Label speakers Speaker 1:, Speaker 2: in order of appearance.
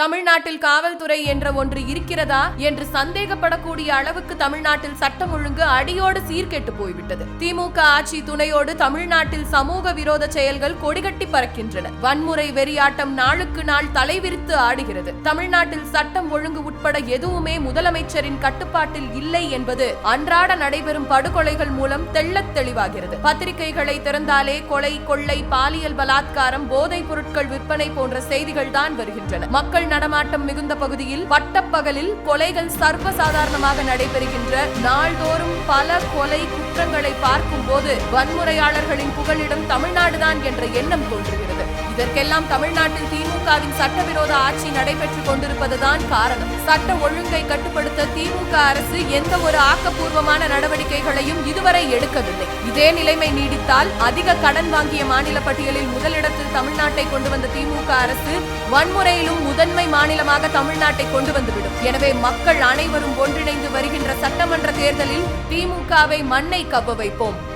Speaker 1: தமிழ்நாட்டில் காவல்துறை என்ற ஒன்று இருக்கிறதா என்று சந்தேகப்படக்கூடிய அளவுக்கு தமிழ்நாட்டில் சட்டம் ஒழுங்கு அடியோடு சீர்கெட்டு போய்விட்டது. திமுக ஆட்சி துணையோடு தமிழ்நாட்டில் சமூக விரோத செயல்கள் கொடிகட்டி பறக்கின்றன. வன்முறை வெறியாட்டம் நாளுக்கு நாள் தலைவிரித்து ஆடுகிறது. தமிழ்நாட்டில் சட்டம் ஒழுங்கு உட்பட எதுவுமே முதலமைச்சரின் கட்டுப்பாட்டில் இல்லை என்பது அன்றாட நடைபெறும் படுகொலைகள் மூலம் தெள்ளத் தெளிவாகிறது. பத்திரிகைகளை திறந்தாலே கொலை கொள்ளை பாலியல் பலாத்காரம் போதைப் பொருட்கள் விற்பனை போன்ற செய்திகள் தான் வருகின்றன. மக்கள் நடமாட்டம் மிகுந்த பகுதியில் பட்டப்பகலில் கொலைகள் சர்வசாதாரணமாக நடைபெறுகின்ற நாள்தோறும் பல கொலை குற்றங்களை பார்க்கும் போது வன்முறையாளர்களின் புகலிடம் தமிழ்நாடுதான் என்ற எண்ணம் தோன்றுகிறது. இதற்கெல்லாம் தமிழ்நாட்டில் திமுகவின் சட்டவிரோத ஆட்சி நடைபெற்றுக் கொண்டிருப்பதுதான் காரணம். சட்ட ஒழுங்கை கட்டுப்படுத்த திமுக அரசு எந்த ஒரு ஆக்கப்பூர்வமான நடவடிக்கைகளையும் இதுவரை எடுக்கவில்லை. இதே நிலைமை நீடித்தால் அதிக கடன் வாங்கிய மாநில பட்டியலில் முதலிடத்தில் தமிழ்நாட்டை கொண்டு வந்த திமுக அரசு வன்முறையிலும் முதன்மை மாநிலமாக தமிழ்நாட்டை கொண்டு வந்துவிடும். எனவே மக்கள் அனைவரும் ஒன்றிணைந்து வருகின்ற சட்டமன்ற தேர்தலில் திமுகவை மண்ணை கவ்வ வைப்போம்.